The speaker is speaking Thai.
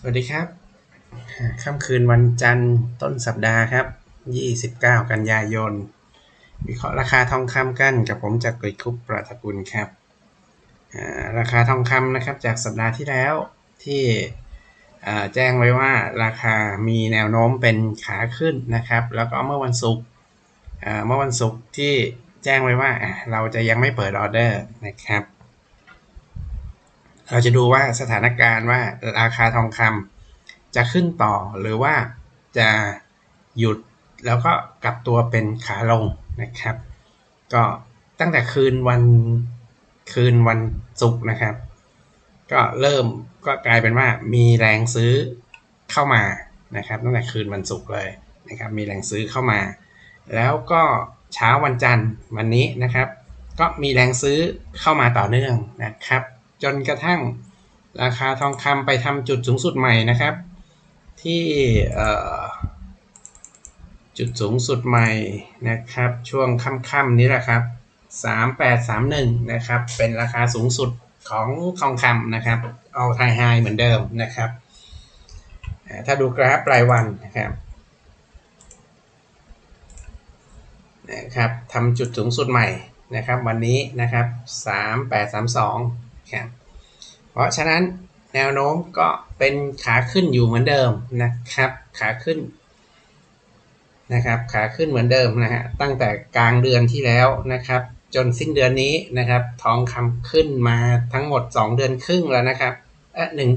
สวัสดีครับ ค่ำคืนวันจันทร์ต้นสัปดาห์ครับ 29 กันยายน วิเคราะห์ราคาทองคำกันกับผมจากกริคุปประทกุลครับ ราคาทองคำนะครับจากสัปดาห์ที่แล้วที่แจ้งไว้ว่าราคามีแนวโน้มเป็นขาขึ้นนะครับ แล้วก็เมื่อวันศุกร์เมื่อวันศุกร์ที่แจ้งไว้ว่าเราจะยังไม่เปิดออเดอร์นะครับ เราจะดูว่าสถานการณ์ว่าราคาทองคำจะขึ้นต่อหรือว่าจะหยุดแล้วก็กลับตัวเป็นขาลงนะครับ ก็ตั้งแต่คืนวันคืนวันศุกร์นะครับ ก็เริ่มก็กลายเป็นว่ามีแรงซื้อเข้ามานะครับตั้งแต่คืนวันศุกร์เลยนะครับมีแรงซื้อเข้ามา แล้วก็เช้าวันจันทร์วันนี้นะครับ ก็มีแรงซื้อเข้ามาต่อเนื่องนะครับ จนกระทั่งราคาทองคำไปทำจุดสูงสุดใหม่นะครับ ที่จุดสูงสุดใหม่นะครับ ช่วงค่ำๆนี้แหละครับ 3831 นะครับ เป็นราคาสูงสุดของทองคำนะครับเอาไทยไฮเหมือนเดิมนะครับ ถ้าดูกราฟรายวันนะครับนะครับทำจุดสูงสุดใหม่นะครับ วันนี้นะครับ 3832 ครับเพราะฉะนั้นแนวโน้มก็เป็นขาขึ้นอยู่เหมือนเดิมนะครับ ขาขึ้นนะครับขาขึ้นเหมือนเดิมนะฮะตั้งแต่กลางเดือนที่แล้วนะครับ จนสิ้นเดือนนี้นะครับ ทองคำขึ้นมาทั้งหมด 2 เดือนครึ่งแล้วนะครับเออหนึ่ง